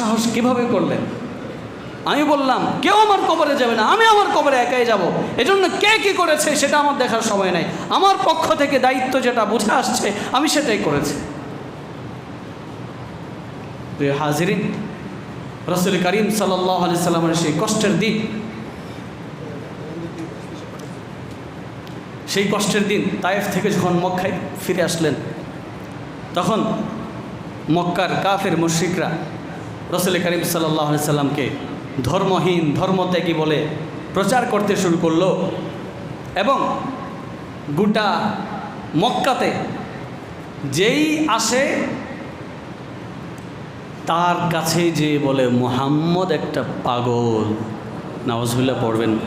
সাহস কীভাবে করলেন? আমি বললাম, কেউ আমার কবরে যাবে না, আমি আমার কবরে একাই যাব। এজন্য কে কি করেছে সেটা আমার দেখার সময় নাই। আমার পক্ষ থেকে দায়িত্ব যেটা বুঝে আসছে, আমি সেটাই করেছি। হাজিরিন, রসুল করিম সাল্লাহ আলি সাল্লামের সেই কষ্টের দিন, সেই কষ্টের দিন তায়েফ থেকে যখন মক্কায় ফিরে আসলেন, তখন মক্কার কাফের মুশ্রিকরা রসুল করিম সাল্লাহ সাল্লামকে ধর্মহীন, ধর্মত্যাগী বলে প্রচার করতে শুরু করল এবং গোটা মক্কাতে যেই আসে তার কাছে যে বলে, মোহাম্মদ একটা পাগল। নওয়াজবিল্লা পড়বেন।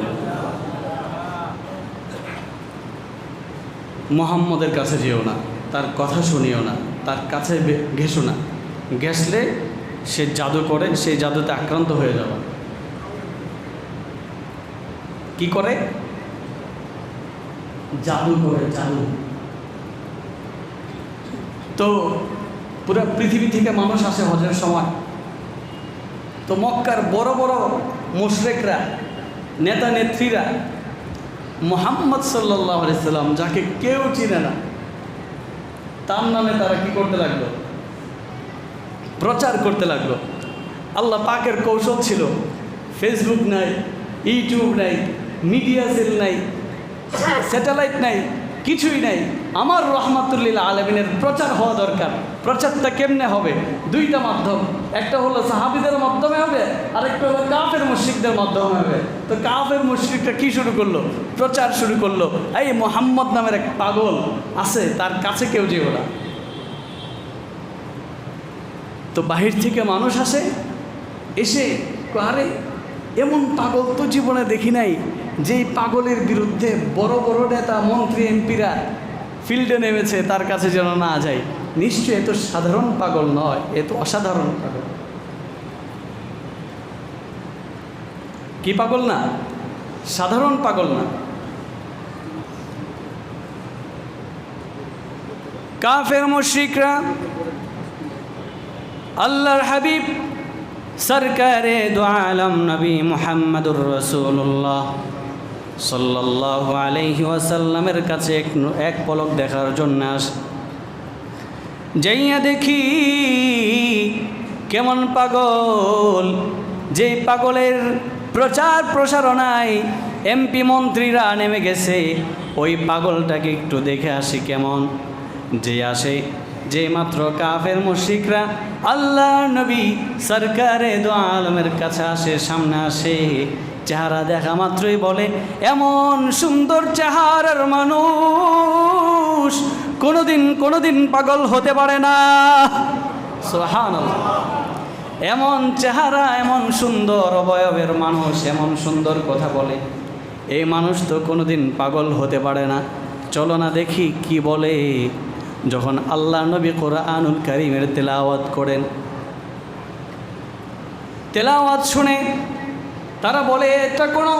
মোহাম্মদের কাছে যেও না, তার কথা শুনিও না, তার কাছে ঘেসো না। ঘেসলে সে জাদু করে, সেই জাদুতে আক্রান্ত হয়ে যাবে। কি করে? জাদু করে, জাদু। তো পুরো পৃথিবী থেকে মানুষ আসে হজের সময়। তো মক্কার বড় বড় মুশরেকরা, নেতা নেত্রীরা, মোহাম্মদ সাল্লাহ সাল্লাম, যাকে কেউ চিনে না, তার নামে তারা কি করতে লাগল? প্রচার করতে লাগল। আল্লাহ পাকের কৌশল ছিল ফেসবুক নাই ইউটিউব নাই মিডিয়া সেল নাই স্যাটেলাইট নাই, কিছুই নাই। আমার রহমাতুল্লিল আলমিনের প্রচার হওয়া দরকার। প্রচারটা কেমনে হবে? দুইটা মাধ্যম। একটা হলো সাহাবিদের মাধ্যমে হবে, আরেকটা হলো কাফের মুশ্রিকদের মাধ্যমে হবে। তো কাফের মুশ্রিকটা কি শুরু করল? প্রচার শুরু করল। এই মোহাম্মদ নামের এক পাগল আছে, তার কাছে কেউ যেও না। তো বাহির থেকে মানুষ আসে, এসে আরে এমন পাগল তো জীবনে দেখি নাই, যেই পাগলের বিরুদ্ধে বড় বড় নেতা, মন্ত্রী, এমপিরা ফিল্ডে নেমেছে, তার কাছে যেন না যায় নিশ্চয় এ তো সাধারণ পাগল নয়, এ তো অসাধারণ পাগল। কি পাগল না? সাধারণ পাগল না। কাফের মুশরিকরা আল্লাহর হাবিব, সরকারে দো আলম নবী মোহাম্মদুর রসুল্লাহ সাল্লাহ আলহি ওয়াসাল্লামের কাছে এক এক পলক দেখার জন্য আস, যাইয়া দেখি কেমন পাগল। যেই পাগলের প্রচার প্রসারণায় এমপি মন্ত্রীরা নেমে গেছে, ওই পাগলটাকে একটু দেখে আসি কেমন। যে আসে যে মাত্র কাফের মুশিকরা আল্লাহ নবী সরকারে দো আলমের কাছে আসে, সামনে আসে। চেহারা দেখা মাত্রই বলে, এমন সুন্দর চেহারার মানুষ কোনোদিন কোনোদিন পাগল হতে পারে না। সুবহানাল্লাহ। এমন চেহারা, এমন সুন্দর অবয়বের মানুষ, এমন সুন্দর কথা বলে। এই মানুষ তো কোনোদিন পাগল হতে পারে না। চলো না দেখি কি বলে। যখন আল্লাহ নবী কোরআনুল কারিমের তেলাওয়াত করেন। তেলাওয়াত শুনে তারা বলে, এটা কোনো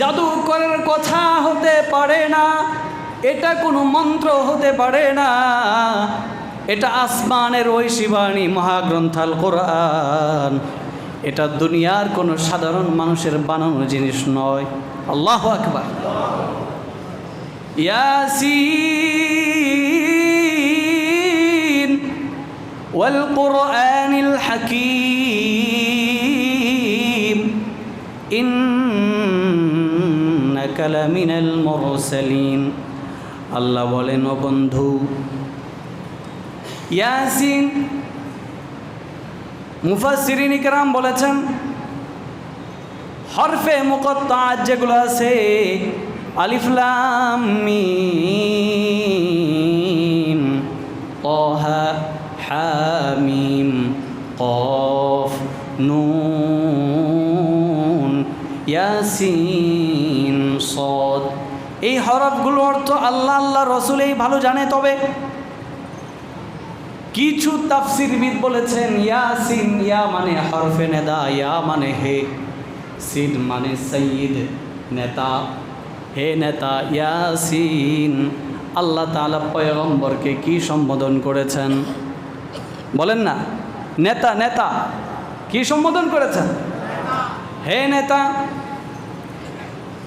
জাদুকরের কথা হতে পারে না, এটা কোনো মন্ত্র হতে পারে না, এটা আসমানের ঐশিবাণী মহাগ্রন্থাল কোরআন, এটা দুনিয়ার কোনো সাধারণ মানুষের বানানো জিনিস নয়। আল্লাহ আকবার। ইয়াসিন والقرآن الحكيم إنك لمن المرسلين আল্লাহ বলেন ও বন্ধু ইয়াসিন মুফাসিরিন ইকরাম বলেছেন হরফে মুকত্তাআত যেগুলো আছে আলিফলাম মিম طه হামিম কফ নুন ইয়াসিন সদ এই হরফগুলো অর্থ আল্লাহ আল্লাহ রসুল এই ভালো জানে তবে। কিছু তাফসিরবিদ বলেছেন, ইয়াসিন, ইয়া মানে হরফে নেদা, ইয়া মানে হে। সিদ মানে সঈদ নেতা। হে নেতা, ইয়াসিন, আল্লাহ তালা পয়গম্বরকে কি সম্বোধন করেছেন? বলেন না, নেতা নেতা, কি সম্বোধন করেছেন? হে নেতা,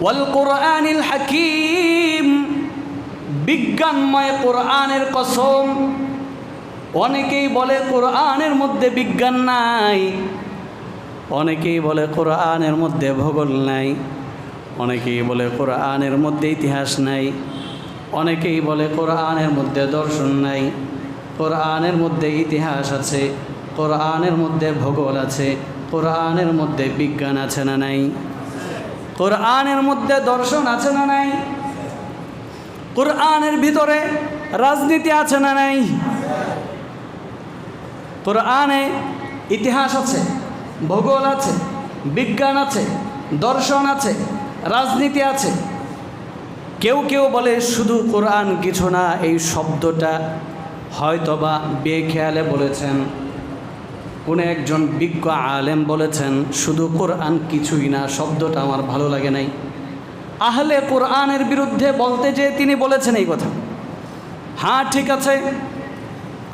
ওয়াল কোরআনিল হাকিম, বিজ্ঞানময় কোরআনের কসম, অনেকেই বলে কোরআনের মধ্যে বিজ্ঞান নাই, অনেকেই বলে কোরআনের মধ্যে ভূগোল নাই, অনেকেই বলে কোরআনের মধ্যে ইতিহাস নাই, অনেকেই বলে কোরআনের মধ্যে দর্শন নাই। কোরআনের মধ্যে ইতিহাস আছে, কোরআনের মধ্যে ভূগোল আছে, কোরআনের মধ্যে বিজ্ঞান আছে না নাই? কোরআনের মধ্যে দর্শন আছে না নাই? কোরআনের ভিতরে রাজনীতি আছে না নাই? কোরআনে ইতিহাস আছে, ভূগোল আছে, বিজ্ঞান আছে, দর্শন আছে, রাজনীতি আছে। কেউ কেউ বলে শুধু কোরআন কিছু না, এই শব্দটা হয়তোবা বেখেয়ালে বলেছেন, কোনো একজন বিজ্ঞ আলেম বলেছেন, শুধু কোরআন কিছুই না, শব্দটা আমার ভালো লাগে নাই। আহলে কোরআনের বিরুদ্ধে বলতে যে তিনি বলেছেন এই কথা। হ্যাঁ ঠিক আছে,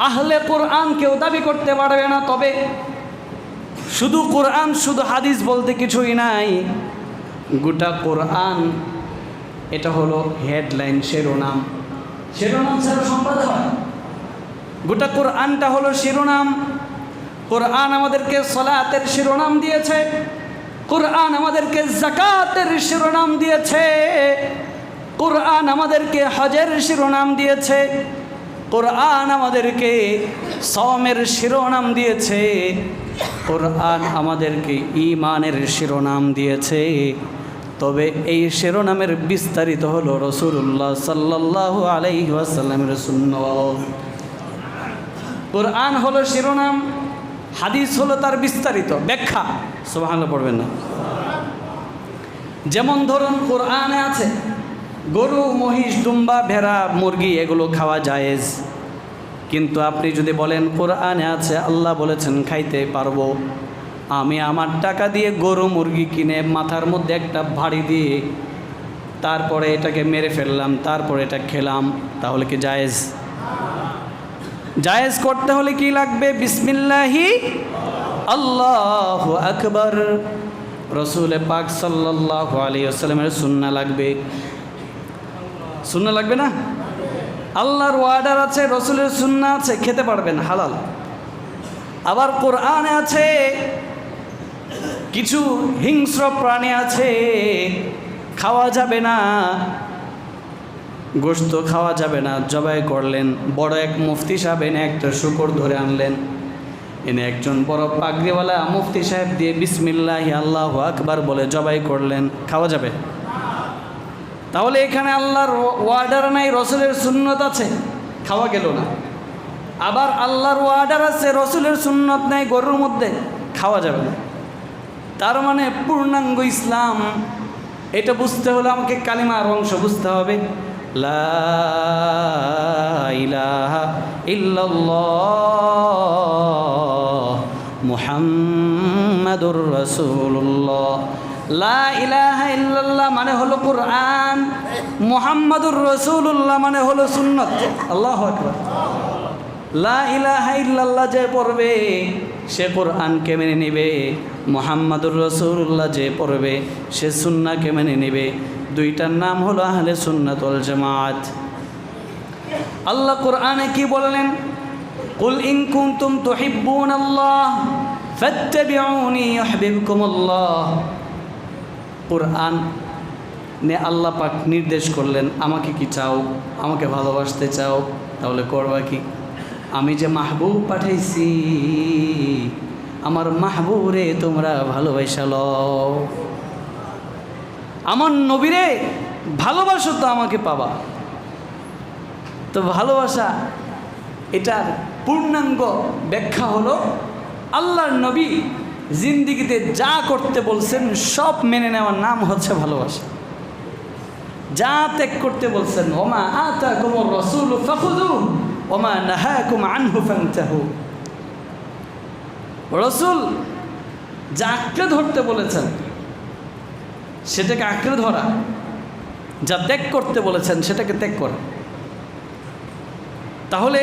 আহলে কোরআন কেউ দাবি করতে পারবে না, তবে শুধু কোরআন, শুধু হাদিস বলতে কিছুই নাই। গোটা কোরআন, এটা হলো হেডলাইন, শিরোনাম। শিরোনাম ছাড়া সম্পাদ হয় গোটা কোরআনটা হলো শিরোনাম। কোরআন আমাদেরকে সলাতের শিরোনাম দিয়েছে। কোরআন আমাদেরকে জাকাতের শিরোনাম দিয়েছে। কোরআন আমাদেরকে হজের শিরোনাম দিয়েছে। কোরআন আমাদেরকে সমের শিরোনাম দিয়েছে। কোরআন আমাদেরকে ইমানের শিরোনাম দিয়েছে। তবে এই শিরোনামের বিস্তারিত হলো রসুল্লাহ সাল্লাহ আলাইহি ওয়াসাল্লামের শূন্য কোরআন হলো শিরোনাম, হাদিস হলো তার বিস্তারিত ব্যাখ্যা। সোভালো পড়বেন না। যেমন ধরুন কোরআনে আছে, গরু, মহিষ, দুম্বা, ভেড়া, মুরগি, এগুলো খাওয়া জায়েজ। কিন্তু আপনি যদি বলেন কোরআনে আছে, আল্লাহ বলেছেন খাইতে পারব। আমি আমার টাকা দিয়ে গরু, মুরগি কিনে মাথার মধ্যে একটা ভাড়ি দিয়ে তারপরে এটাকে মেরে ফেললাম, তারপরে এটা খেলাম, তাহলে কি জায়েজ? জায়েজ করতে হলে কি লাগবে? বিসমিল্লাহি আল্লাহ আকবর। রসুল পাক সাল্লাহ আলী আসসালামের সুন্না লাগবে। সুন্না লাগবে না? আল্লাহর ওয়ার্ডার আছে, রসুলের সুন্না আছে, খেতে পারবেন, হালাল। আবার কোরআনে আছে, কিছু হিংস্র প্রাণী আছে, খাওয়া যাবে না। গোস্ত খাওয়া যাবে না, জবাই করলেন। বড় এক মুফতি সাহেব এনে একটা শুকর ধরে আনলেন। এনে একজন বড় পাগড়িওয়ালা মুফতি সাহেব দিয়ে বিসমিল্লাহ, আল্লাহ আকবার বলে জবাই করলেন, খাওয়া যাবে? তাহলে এখানে আল্লাহর ওয়ার্ডার নাই, রসুলের সুন্নত আছে, খাওয়া গেল না। আবার আল্লাহর ওয়ার্ডার আছে, রসুলের সুন্নত নাই, গরুর মধ্যে খাওয়া যাবে না। তার মানে পূর্ণাঙ্গ ইসলাম, এটা বুঝতে হলে আমাকে কালিমার অংশ বুঝতে হবে। রাসূলুল্লাহ। লা মানে হলো কোরআন, মুহাম্মাদুর রাসূলুল্লাহ মানে হলো সুন্নত। আল্লাহু লা যে পড়বে, সে কোরআনকে মেনে নেবে। মোহাম্মদুর রসুল্লাহ যে পড়বে, সে সুন্নাকে মেনে নেবে। দুইটার নাম হলো আহলে সুন্নাতুল জামাত। আল্লাহ কোরআনে কি বললেন? কুল ইন কুনতুম তুহিব্বুন আল্লাহ, ফাত্তাবিউনি ইউহিব্বুকুম আল্লাহ কোরআন নে আল্লাহ পাক নির্দেশ করলেন, আমাকে কি চাও? আমাকে ভালোবাসতে চাও? তাহলে করবা কি? আমি যে মাহবুব পাঠাইছি, আমার মাহবুবরে তোমরা ভালোবাসা লও। আমার নবীরে ভালোবাসো তো আমাকে পাবা। তো ভালোবাসা, এটার পূর্ণাঙ্গ ব্যাখ্যা হলো, আল্লাহর নবী জিন্দিগিতে যা করতে বলছেন, সব মেনে নেওয়ার নাম হচ্ছে ভালোবাসা। যা ত্যাগ করতে বলছেন, ওমা আতা কুমর রসুল ফখুদু ওমা নাহাকুম আনহু ফান্তাহু। রসুল যা আঁকড়ে ধরতে বলেছেন সেটাকে আঁকড়ে ধরা, যা ত্যাগ করতে বলেছেন সেটাকে ত্যাগ করা। তাহলে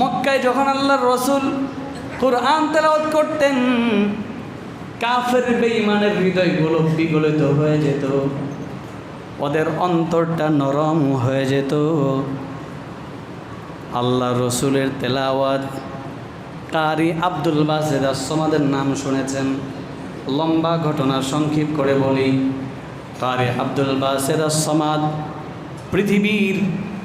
মক্কায় যখন আল্লাহর রসুল কোরআন তেলাওয়াত করতেন, কাফের বেঈমানের হৃদয়গুলো বিগলিত হয়ে যেত, ওদের অন্তরটা নরম হয়ে যেত। আল্লাহ রসুলের তেলাওয়াত কারি আব্দুল বাসেদ আসমাদের নাম শুনেছেন। লম্বা ঘটনা সংক্ষেপ করে বলি। তারে আব্দুল বাসেদ আসমাদ পৃথিবীর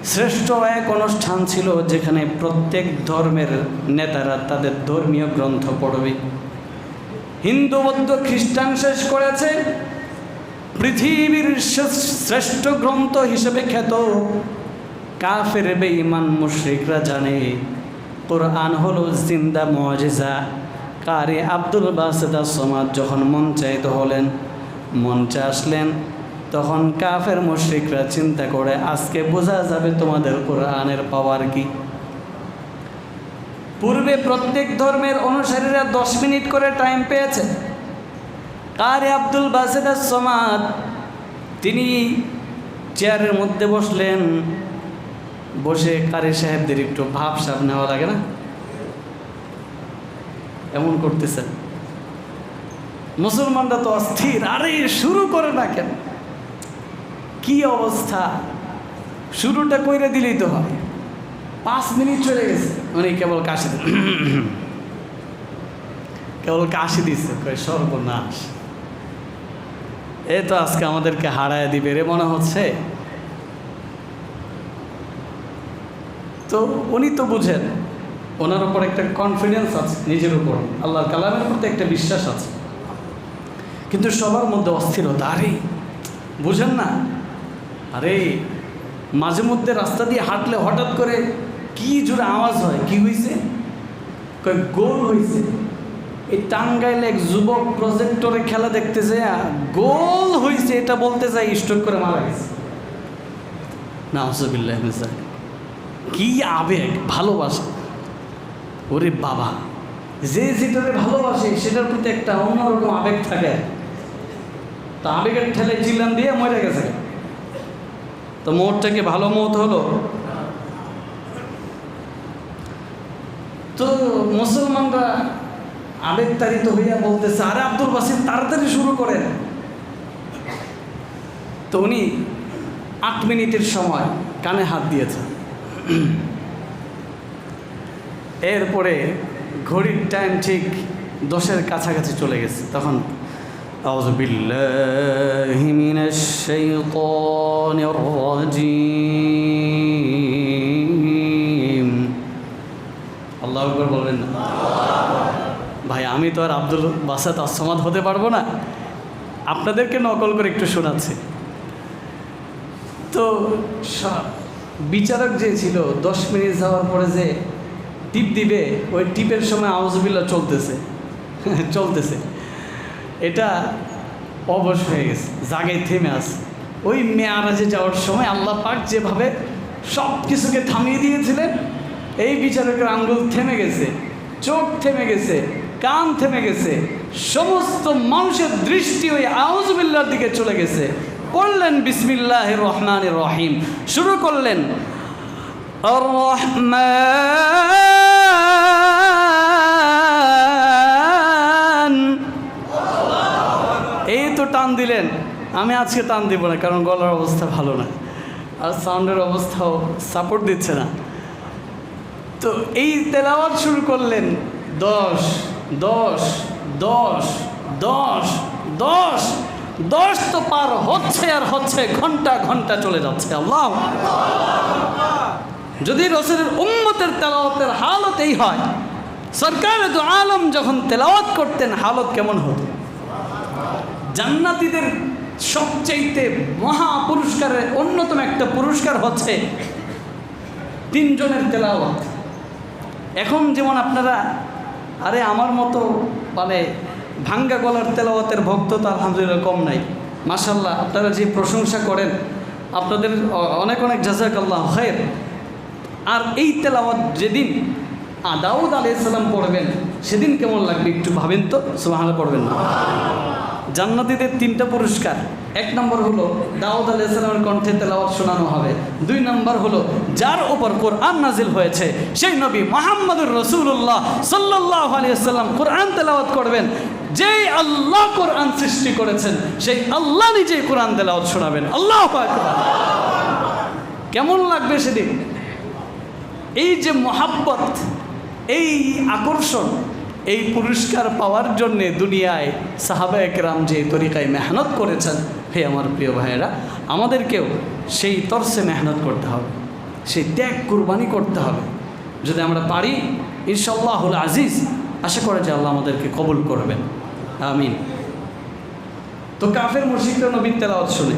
শ্রেষ্ঠ এক অনুষ্ঠান ছিল যেখানে প্রত্যেক ধর্মের নেতারা তাদের ধর্মীয় গ্রন্থ পড়বে। হিন্দু, বৌদ্ধ, খ্রিস্টান শেষ করেছে। পৃথিবীর শ্রেষ্ঠ গ্রন্থ হিসেবে খ্যাত। কাফের, বেঈমান, মুশরিকরা জানে। কোরআন হলো জিন্দা মজেজা। কারি আব্দুল বাসেদা সমাজ যখন মঞ্চায়িত হলেন, মঞ্চে আসলেন, তখন কাফের মুশরিকরা চিন্তা করে, আজকে বোঝা যাবে তোমাদের কোরআনের পাওয়ার কি? পূর্বে প্রত্যেক ধর্মের অনুসারীরা দশ মিনিট করে টাইম পেয়েছে। কারে আব্দুল বাসেদ সমাদ তিনি চেয়ারের মধ্যে বসলেন, বসে কারি সাহেবদের একটু ভাব সাপ নেওয়া লাগে না? এমন করতেছেন মুসলমানরা তো অস্থির, আরে শুরু করে না কেন? কি অবস্থা? শুরুটা কইরে দিলেই তো হয়। পাঁচ মিনিট চলে গেছে। উনি কেবল কাশি কেবল কাশি দিচ্ছে সর্বনাশ। এ তো আজকে আমাদেরকে হারায় দিবে রে মনে হচ্ছে। তো উনি তো বুঝেন। ওনার উপর একটা কনফিডেন্স আছে, নিজের উপর। আল্লাহর কালামের প্রতি একটা বিশ্বাস আছে। কিন্তু সবার মধ্যে অস্থিরতা, আরে, বুঝেন না? আরে, মাঝে মধ্যে রাস্তা দিয়ে হাঁটলে হঠাৎ করে কি জোরে আওয়াজ হয়, কি হয়েছে গোল হয়েছে এই টাঙ্গাইলে এক যুবক প্রজেক্টরে খেলা দেখতেছে আর গোল হয়েছে এটা বলতে চাই স্ট্রোক করে মারা গেছে। না হসবিল্লাহ কি আবেগ, ভালোবাসা। ওরে বাবা, যে যেটারে ভালোবাসে সেটার প্রতি একটা অন্যরকম আবেগ থাকে। তা আবেগের ঠেলে চিল্লান দিয়ে মরে গেছে। তো মোটটা কি ভালো মত হলো? তো মুসলমানরা আবেগ আবেগতাড়িত হইয়া বলতেছে, আরে আব্দুল বাসির তাড়াতাড়ি শুরু করেন। তো উনি আট মিনিটের সময় কানে হাত দিয়েছেন। এরপরে ঘড়ির টাইম ঠিক দশের কাছাকাছি চলে গেছে তখন أعوذ بالله من الشيطان الرجيم আল্লাহ আকবর বলবেন না ভাই আমি তো আর আব্দুল বাসাত আসমাদ হতে পারবো না আপনাদেরকে নকল করে একটু শোনাচ্ছি তো সা- বিচারক যে ছিল দশ মিনিট যাওয়ার পরে যে টিপ দিবে, ওই টিপের সময় আউজবিল্লা চলতেছে। চলতেছে। এটা অবশ হয়ে গেছে জায়গায় থেমে আছে। ওই মেয়ারাজে যাওয়ার সময় আল্লাহ পাক যেভাবে সব কিছুকে থামিয়ে দিয়েছিলেন, এই বিচারকের আঙ্গুল থেমে গেছে, চোখ থেমে গেছে, কান থেমে গেছে, সমস্ত মানুষের দৃষ্টি ওই আউজবিল্লার দিকে চলে গেছে। পড়লেন বিসমিল্লাহ রহমান রহিম, শুরু করলেন রহমান দিলেন, আমি আজকে টান দিব না, কারণ গলার অবস্থা ভালো না। আর সাউন্ডের অবস্থাও সাপোর্ট দিচ্ছে না। তো এই তেলাওয়াত শুরু করলেন দশ দশ দশ দশ দশ দশ তো পার হচ্ছে আর হচ্ছে, ঘণ্টা ঘণ্টা চলে যাচ্ছে, আল্লাহ। যদি রসুলের উম্মতের তেলাওয়াতের হালত এই হয়, সরকার আলম যখন তেলাওয়াত করতেন, হালত কেমন হতো? জান্নাতীদের সবচাইতে মহা পুরস্কারের অন্যতম একটা পুরস্কার হচ্ছে তিনজনের তেলাওয়াত। এখন যেমন আপনারা, আরে আমার মতো মানে ভাঙ্গা গলার তেলাওয়াতের ভক্ত তো আলহামদুলিল্লাহ কম নাই। মাসাল্লাহ আপনারা যে প্রশংসা করেন, আপনাদের অনেক অনেক জাজাক আল্লাহ খায়ের আর এই তেলাওয়াত যেদিন দাউদ আলাইসাল্লাম পড়বেন, সেদিন কেমন লাগবে একটু ভাবেন তো? সুবাহানা পড়বেন না। জান্নাতীদের তিনটা পুরস্কার। এক নম্বর হলো দাউদ আলাহ ইসলামের কণ্ঠে তেলাওয়াত শোনানো হবে। দুই নম্বর হলো যার ওপর কোরআন নাজিল হয়েছে, সেই নবী মোহাম্মদুর রসুল্লাহ সাল্লাহ আলিয়াল্লাম কোরআন তেলাওয়াত করবেন। যেই আল্লাহ কোরআন সৃষ্টি করেছেন, সেই আল্লাহ নিজেই কোরআন তেলাওয়াত শোনাবেন। আল্লাহ কেমন লাগবে সেদিন? এই যে মহাব্বত, এই আকর্ষণ এই পুরস্কার পাওয়ার জন্যে দুনিয়ায় সাহাবা একরাম যে তরিকায় মেহনত করেছেন, হে আমার প্রিয় ভাইয়েরা, আমাদেরকেও সেই তর্সে মেহনত করতে হবে, সেই ত্যাগ কুরবানি করতে হবে। যদি আমরা পারি ইনশাল্লাহুল আজিজ, আশা করে যে আল্লাহ আমাদেরকে কবুল করবেন। আমিন। তো কাফের মুর্শিদরা নবীর তেলাওয়াত শুনে,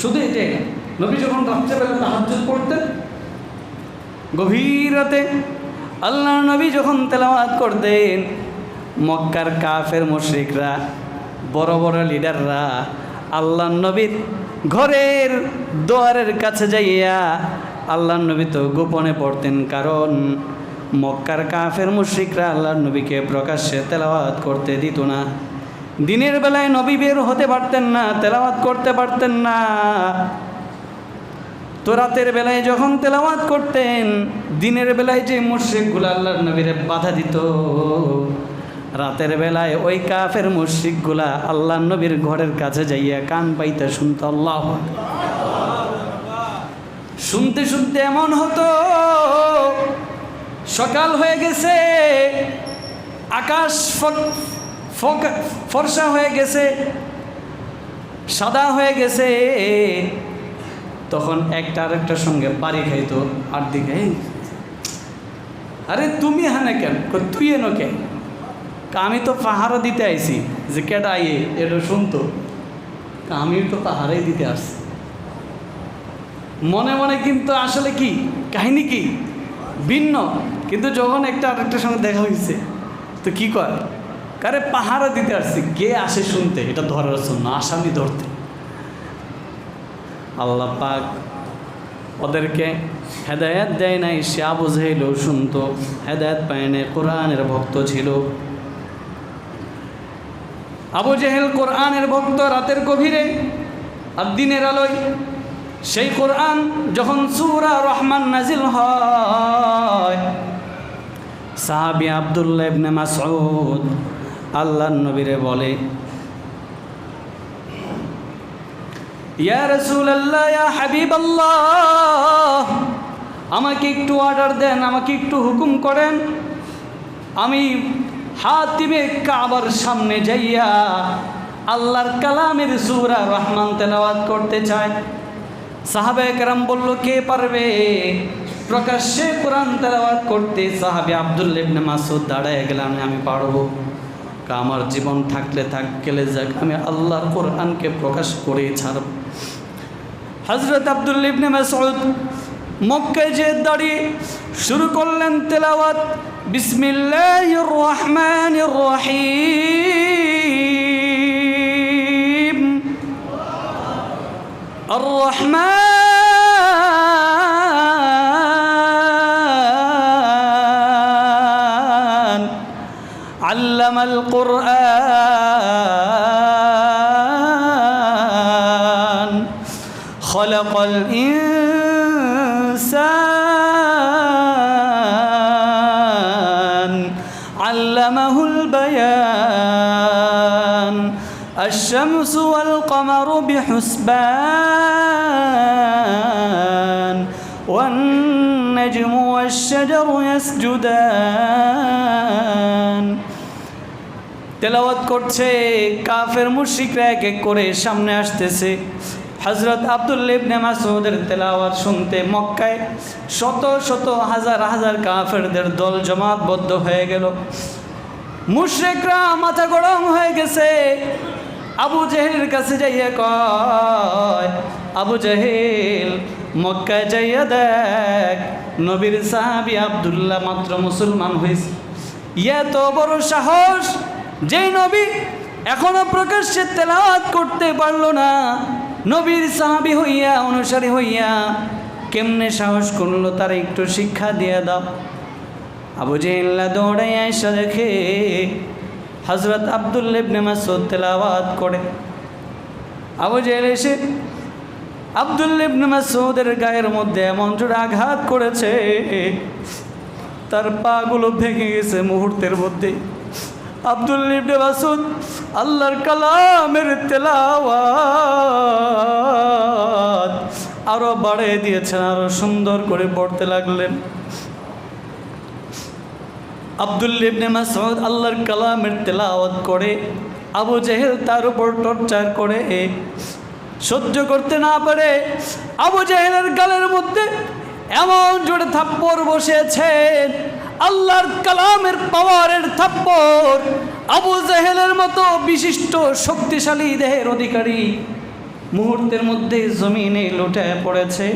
শুধু এটাই নবী যখন রাত্রেবেলা তাহাজ্জুদ পড়তেন, গভীর রাতে আল্লাহ নবী যখন তেলাওয়াত করতেন, মক্কার কাফের মুশরিকরা, বড় বড় লিডাররা আল্লাহ নবীর ঘরের দোয়ারের কাছে যাইয়া আল্লাহ নবী তো গোপনে পড়তেন, কারণ মক্কার কাফের মুশরিকরা আল্লাহ নবীকে প্রকাশ্যে তেলাওয়াত করতে দিত না। দিনের বেলায় নবী বের হতে পারতেন না, তেলাওয়াত করতে পারতেন না। তো রাতের বেলায় যখন তেলাওয়াত করতেন, দিনের বেলায় যে মুশ্রিকগুলো আল্লাহর নবীরে বাধা দিত, রাতের বেলায় ওই কাফের মুশ্রিকগুলা আল্লাহ নবীর ঘরের কাছে যাইয়া কান পাইতে শুনতো আল্লাহ শুনতে শুনতে এমন হতো, সকাল হয়ে গেছে, আকাশ ফর্সা হয়ে গেছে, সাদা হয়ে গেছে তখন একটা আরেকটার সঙ্গে পারি খাইতো আর দিকে আরে তুমি হানে কেন? তুই এনো কেন আমি তো পাহাড়ও দিতে আইছি যে কেটা আইয়ে এটা শুনতো আমি তো পাহাড়েই দিতে আসছি। মনে মনে কিন্তু আসলে কি? কাহিনী কি? ভিন্ন। কিন্তু যখন একটা আরেকটার সঙ্গে দেখা হয়েছে তো কি কয়? কারে পাহাড়ও দিতে আসছি, কে আসে শুনতে? এটা ধরার জন্য, আসামি ধরতে। আল্লাহ পাক ওদেরকে হেদায়ত দেয় নাই, সে আবু জাহেলও শুনতো, হেদায়ত পায় নাই, কোরআনের ভক্ত ছিল। আবু জেহেল কোরআনের ভক্ত রাতের গভীরে আর দিনের আলোয়। সেই কোরআন যখন সুরা রহমান নাজিল হয়, সাহাবি আবদুল্লাহ ইবনে মাসউদ আল্লাহর নবীরে বলে ইয়া রাসূলুল্লাহ, ইয়া হাবিবাল্লাহ, আমাকে একটু অর্ডার দেন, আমাকে একটু হুকুম করেন। আমি হাতিমে কাবার সামনে যাইয়া আল্লাহর কালামের সুরা রহমান তেলাওয়াত করতে চাই। সাহাবে একরাম বলল, কে পারবে? প্রকাশ্যে কোরআন তেলাওয়াত করতে সাহাবে আব্দুল ইবনে মাসুদ দাঁড়ায় গেলাম আমি পারব। আমার জীবন থাকলে থাক, গেলে যাক। আমি আল্লাহর কোরআনকে প্রকাশ করে ছাড়ব। হজরত আবদুল ইবনে মাসউদ মক্কায় যে দাঁড়িয়ে শুরু করলেন তেলাওয়াত বিসমিল্লাহ রহমান রহিম। আর রহমান আল্লামাল কোরআন। والقمر بحسبان والنجم والشجر يسجدان তেলাওয়াত করছে কাফের মুশরিকরা এক এক করে সামনে আসতেছে হজরত আবদুল্লা ইবনে মাসউদের তেলাওয়াত শুনতে মক্কায় শত শত হাজার হাজার কাফেরদের দল জমাতবদ্ধ হয়ে গেল মুশরিকরা মাথা গরম হয়ে গেছে আবু জেহেলের কাছে যাইয়া কয়, আবু জেহেল, মক্কায় যাইয়া দেখ, নবীর সাহাবি আবদুল্লাহ মাত্র মুসলমান হয়েছে। ইয়া তো বড় সাহস যে নবী এখনও প্রকাশ্যে তেলাওয়াত করতে পারল না। নবীর সাহাবি হইয়া, অনুসারী হইয়া কেমনে সাহস করল তার একটু শিক্ষা দিয়ে দাও। আবু জেল্লা দৌড়াইয়া এসে দেখে হজরত আবদুল্লেবনে মাসুদ তেলাওয়াত করে। আবু জেহেল এসে আবদুল্লিবনে মাসুদের গায়ের মধ্যে এমন জোরে আঘাত করেছে, তার পাগুলো ভেঙে গেছে মুহূর্তের মধ্যে। আব্দুল আবদুল্লিবনে মাসুদ আল্লাহর কালামের তেলাওয়াত আরও বাড়িয়ে দিয়েছেন, আরও সুন্দর করে পড়তে লাগলেন। আবদুল্লিবনে মাসুদ আল্লাহর কালামের তেলাওয়াত করে, আবু জেহেল তার উপর টর্চার করে, সহ্য করতে না পারে, আবু জেহেলের গালের মধ্যে এমন জোরে থাপ্পড় বসেছেন আল্লাহর কালামের পাওয়ারের থাপ্পড়, আবু জেহেলের মতো বিশিষ্ট শক্তিশালী দেহের অধিকারী মুহূর্তের মধ্যে জমিনে লুটে পড়েছে।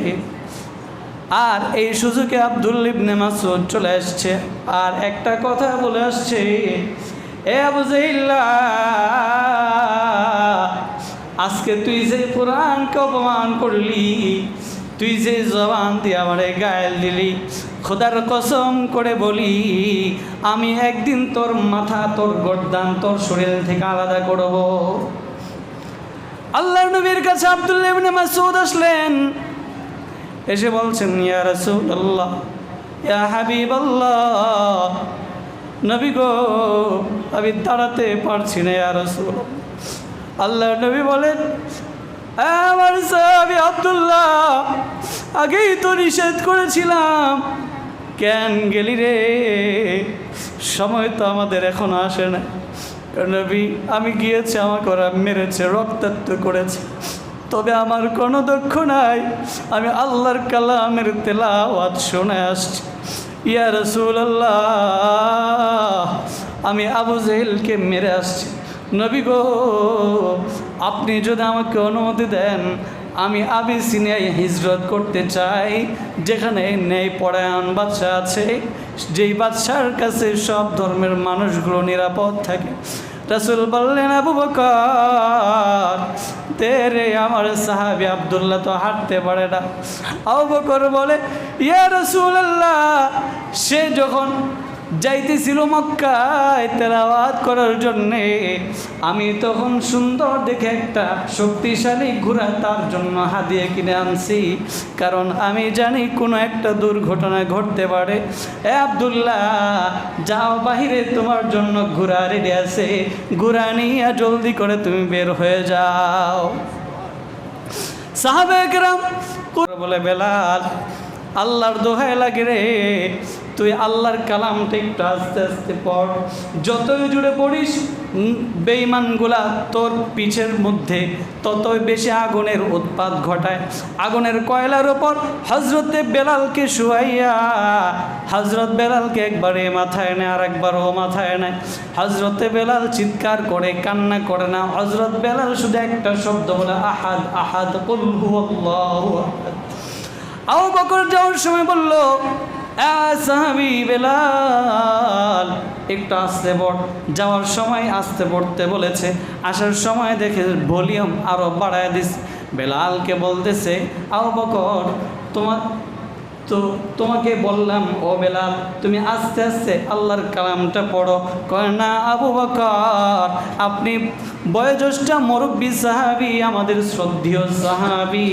আর এই সুযোগে আব্দুল ইবনে মাসুদ চলে আসছে। আর একটা কথা বলে আসছে, এ আজকে তুই যে কোরআনকে অপমান করলি, তুই যে জবান দিয়ে আমারে গায়েল দিলি, খোদার কসম করে বলি, আমি একদিন তোর মাথা, তোর গর্দান, তোর শরীর থেকে আলাদা করব। আল্লাহ নবীর কাছে আব্দুল্লাহ মাসুদ আসলেন। এসে বলছেন, ইয়া রাসূলুল্লাহ, ইয়া হাবিবাল্লাহ, নবী গো, আমি দাঁড়াতে পারছি না, ইয়া রাসূল আল্লাহ নবী বলেন, "এ আমার সাহাবী আব্দুল্লাহ, আগেই তো নিষেধ করেছিলাম। কেন গেলি রে? সময় তো আমাদের এখন আসে না নবী, আমি গিয়েছি, আমাকে ওরা মেরেছে, রক্তাক্ত করেছে। তবে আমার কোনো দক্ষ নাই। আমি আল্লাহর কালামের তেলাওয়াত শুনে আসছি। ইয়া রসুল্লাহ আমি আবু জেহেলকে মেরে আসছি। নবী গো, আপনি যদি আমাকে অনুমতি দেন, আমি আবিসিনিয়ায় হিজরত করতে চাই। যেখানে নেই পরায়ণ বাচ্চা আছে। যেই বাচ্চার কাছে সব ধর্মের মানুষগুলো নিরাপদ থাকে। রাসুল বললেন, আবু বকর তেরে আমার সাহাবি আবদুল্লাহ তো হাঁটতে পারে না। আবু বকর বলে, ইয়া রাসূলুল্লাহ, সে যখন যাইতেছিল মক্কায় তেলাওয়াত করার জন্যে। আমি তখন সুন্দর দেখে একটা শক্তিশালী ঘোড়া তার জন্য হাদিয়ে কিনে আনছি। কারণ আমি জানি কোনো একটা দুর্ঘটনা ঘটতে পারে। এ আবদুল্লাহ, যাও বাহিরে, তোমার জন্য ঘোড়া রেডি আছে। ঘোড়া নিয়ে জলদি করে তুমি বের হয়ে যাও। সাহাবেকরাম বলে, বেলাল আল্লাহর দোহায় লাগে রে। তুই আল্লাহর কালামটা একটু আস্তে আস্তে পড়। যতই জুড়ে পড়িস বেইমানগুলা তোর পিছের মধ্যে ততই বেশি আগুনের উৎপাত ঘটায়। আগুনের কয়লার ওপর হজরতে বেলালকে শুয়াইয়া হজরত বেলালকে একবারে মাথায় নেয় আর একবার ও মাথায় নেয় হজরতে বেলাল চিৎকার করে, কান্না করে না। হজরত বেলাল শুধু একটা শব্দ বলে, আহাদ আহাদ, কুল হুয়াল্লাহু আবু বকর যাওয়ার সময় বলল "আ সাহাবি বেলাল। একটু আসতে বট যাওয়ার সময় আসতে পড়তে বলেছে। আসার সময় দেখে ভলিউম আরও বাড়ায় দিস বেলালকে বলতেছে আও বকর, তোমার তো তোমাকে বললাম, ও বেলাল, তুমি আস্তে আস্তে আল্লাহর কালামটা পড়ো। কয়, না, আবু বকর, আপনি বয়োজ্যেষ্ঠ মুরব্বী সাহাবি, আমাদের শ্রদ্ধেয় সাহাবি।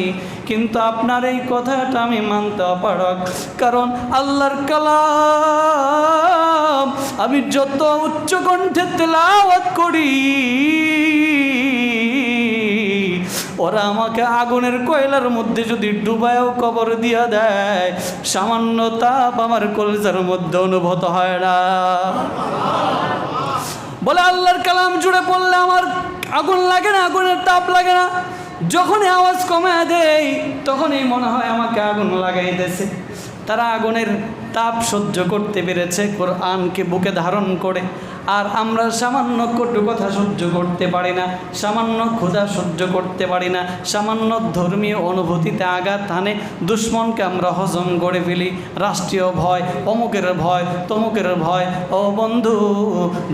কিন্তু আপনার এই কথাটা আমি মানতে অপারক কারণ আল্লাহর কালাম, আমি যত উচ্চ কণ্ঠে তেলাওয়াত করি ওরা আমাকে আগুনের কয়লার মধ্যে যদি ডুবায়ও কবর দিয়া দেয়, সামান্য তাপ আমার কলেজার মধ্যে অনুভূত হয় না। বলে আল্লাহর কালাম জুড়ে পড়লে আমার আগুন লাগে না, আগুনের তাপ লাগে না। যখনই আওয়াজ কমে দেয়, তখনই মনে হয় আমাকে আগুন লাগাই লাগাইতেছে। তারা আগুনের তাপ সহ্য করতে পেরেছে, কোরআনকে বুকে ধারণ করে। আর আমরা সামান্য কটু কথা সহ্য করতে পারি না, সামান্য ক্ষুধা সহ্য করতে পারি না, সামান্য ধর্মীয় অনুভূতিতে আঘাত হানে দুশ্মনকে আমরা হজম করে ফেলি। রাষ্ট্রীয় ভয়, অমুকের ভয়, তমুকের ভয়। ও বন্ধু,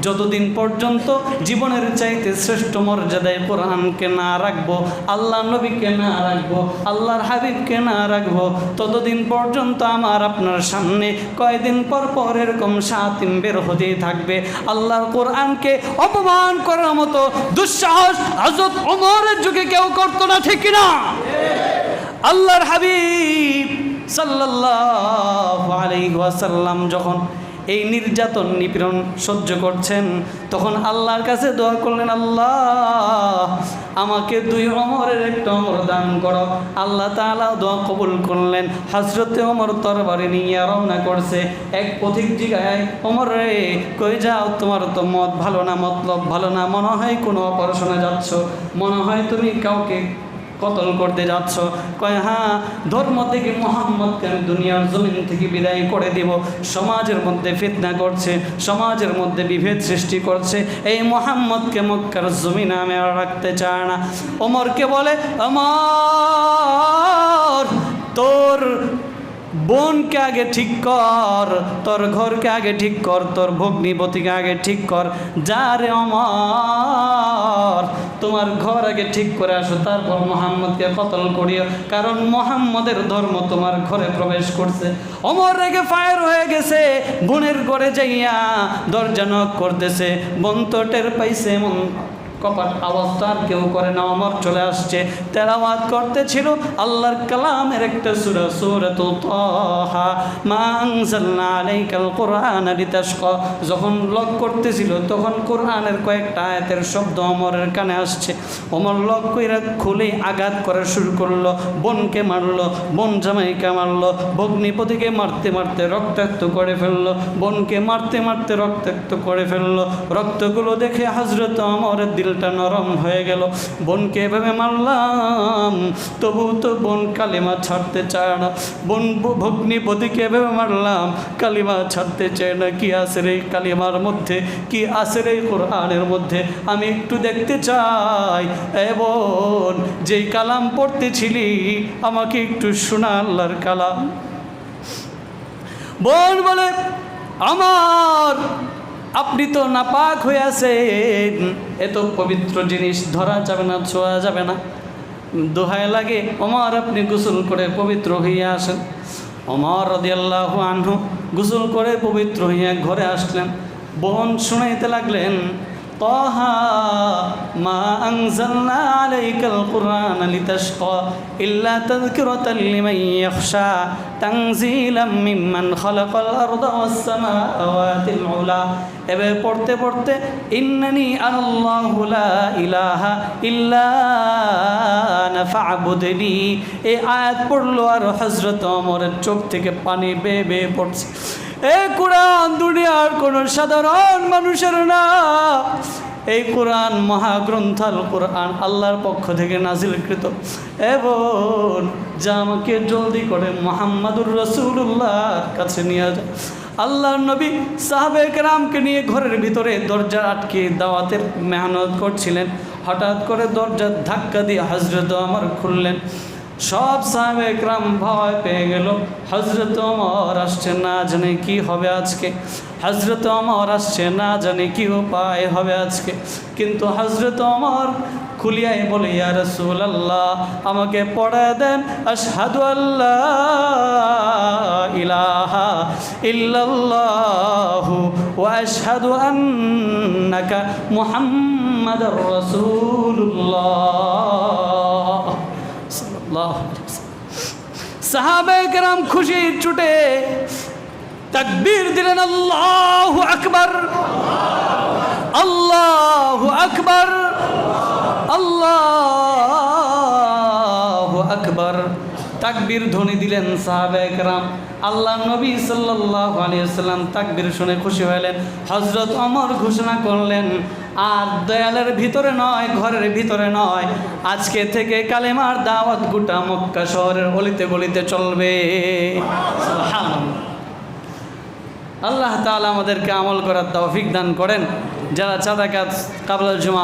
যতদিন পর্যন্ত জীবনের চাইতে শ্রেষ্ঠ মর্যাদায় কোরআনকে না রাখব, আল্লাহ নবীকে না রাখব, আল্লাহর হাবিবকে না রাখব, ততদিন পর্যন্ত আমার আপনার সামনে কয়দিন পর পর এরকম সাতিম বের হতেই থাকবে। আল্লাহ আল্লাহর কোরআনকে অপমান করার মতো দুঃসাহস হজরত ওমরের যুগে কেউ করতো না, ঠিক না আল্লাহর হাবিব সাল্লাল্লাহু আলাইহি ওয়াসাল্লাম যখন এই নির্যাতন নিপীড়ন সহ্য করছেন, তখন আল্লাহর কাছে দোয়া করলেন, আল্লাহ আমাকে দুই অমরের একটা অমর দান করো। আল্লাহ তালা দোয়া কবুল করলেন। হাজরতে অমর তরবারি নিয়ে রওনা করছে। এক পথিক জিগায়, অমর রে, কই যাও? তোমার তো মত ভালো না, মতলব ভালো না। মনে হয় কোনো অপারেশনে যাচ্ছ। মনে হয় তুমি কাউকে কতল করতে যাচ্ছ? কয় হ্যাঁ ধর্ম থেকে মোহাম্মদকে আমি দুনিয়ার জমিন থেকে বিদায় করে দিব। সমাজের মধ্যে ফিতনা করছে, সমাজের মধ্যে বিভেদ সৃষ্টি করছে। এই মোহাম্মদকে মক্কার জমিনে আমি আর রাখতে চায় না। ওমরকে বলে আমার বোনকে আগে ঠিক কর, তোর ঘরকে আগে ঠিক কর, তোর ভগ্নিপতিকে আগে ঠিক কর, যা রে অমর। তোমার ঘর আগে ঠিক করে আসো, তারপর মোহাম্মদকে কতল করিও, কারণ মোহাম্মদের ধর্ম তোমার ঘরে প্রবেশ করছে। অমর রেগে ফায়ার হয়ে গেছে, বোনের ঘরে যাইয়া দরজা নক করতেছে, বোন তো টের পাইছে কপাট আওয়াজ তো আর কেউ করে না, অমর চলে আসছে। তেলাওয়াত করতেছিল আল্লাহর কালামের একটা সুরা সুরাত যখন লক করতেছিল, তখন কোরআনের কয়েকটা আয়াতের শব্দ অমরের কানে আসছে। অমর লক কইরা খুলে আঘাত করা শুরু করল, বোনকে মারলো, বোন জামাইকে মারলো, ভগ্নিপতিকে মারতে মারতে রক্তাক্ত করে ফেলল, বোনকে মারতে মারতে রক্তাক্ত করে ফেলল। রক্তগুলো দেখে হজরত অমরের দিলটা নরম হয়ে গেল। বোনকে এভাবে মারলাম তবু তো বোন কালিমা ছাড়তে চায় না। বোন ভগ্নিপতিকে এভাবে মারলাম, কালিমা ছাড়তে চায় না। কি আছে রে কালিমার মধ্যে? কি আছে রে কোরআনের মধ্যে? আমি একটু দেখতে চাই। এ বোন, যেই কালাম পড়তেছিলি, আমাকে একটু শোনা আল্লাহর কালাম। বোন বলে, আমার আপনি তো নাপাক হয়ে আছেন। এত পবিত্র জিনিস, ধরা যাবে না, ছোঁয়া যাবে না। দোহায় লাগে অমর আপনি গোসল করে পবিত্র হইয়া আসেন। অমর রদিয়াল্লাহ আনহু গোসল করে পবিত্র হইয়া ঘরে আসলেন। বোন শুনাইতে লাগলেন طه ما أنزلنا عليك القرآن لتشقى إلا تذكرة لمن يخشى تنزيلا ممن خلق الأرض والسماوات العلى এবার পড়তে পড়তে ইন্নানি আল্লাহু লা ইলাহা ইল্লা আনা ফা'বুদনি এই আয়াত পড়লো আর হযরত ওমরের চোখ থেকে পানি বেয়ে বেয়ে পড়ছে এই কোরআন দুনিয়ার কোনো সাধারণ মানুষের না। এই কোরআন মহাগ্রন্থ আল কোরআন আল্লাহর পক্ষ থেকে নাজিলকৃত। এবং যা আমাকে জলদি করে মোহাম্মদুর রসুল্লাহর কাছে নিয়ে যায় আল্লাহর নবী সাহাবেক রামকে নিয়ে ঘরের ভিতরে দরজা আটকে দাওয়াতের মেহনত করছিলেন। হঠাৎ করে দরজার ধাক্কা দিয়ে হজরত আমার খুললেন। সব সাহেব একরাম ভয় পেয়ে গেল। হজরত অমর আসছে না জানে কি হবে আজকে। হজরত অমর আসছে না জানে কি উপায় হবে আজকে। কিন্তু হজরত অমর খুলিয়াই বলে, ইয়া রসুল আল্লাহ আমাকে পড়ায় দেন, আশহাদু আল্লাহ ইলাহা ইল্লাল্লাহু ওয়া আশহাদু আন্নাকা মুহাম্মাদার রাসূলুল্লাহ। সাল্লাল্লাহু খুশি ছুটে তাকবীর দিলেন আল্লাহ আকবর আল্লাহ আকবর আল্লাহু তাকবীর ধ্বনি দিলেন সাহাবে একরাম আল্লাহ নবী সাল্লাল্লাহু আলাইহি সাল্লাম তাকবীর শুনে খুশি হলেন হযরত ওমর ঘোষণা করলেন, আর দয়ালের ভিতরে নয়, ঘরের ভিতরে নয়, আজকে থেকে কালেমার দাওয়াত গোটা মক্কা শহরের অলিতে গলিতে চলবে। আল্লাহ তাআলা আমাদেরকে আমল করার তৌফিক দান করেন। যারা চাঁদা কাজ কাবলাল জুমা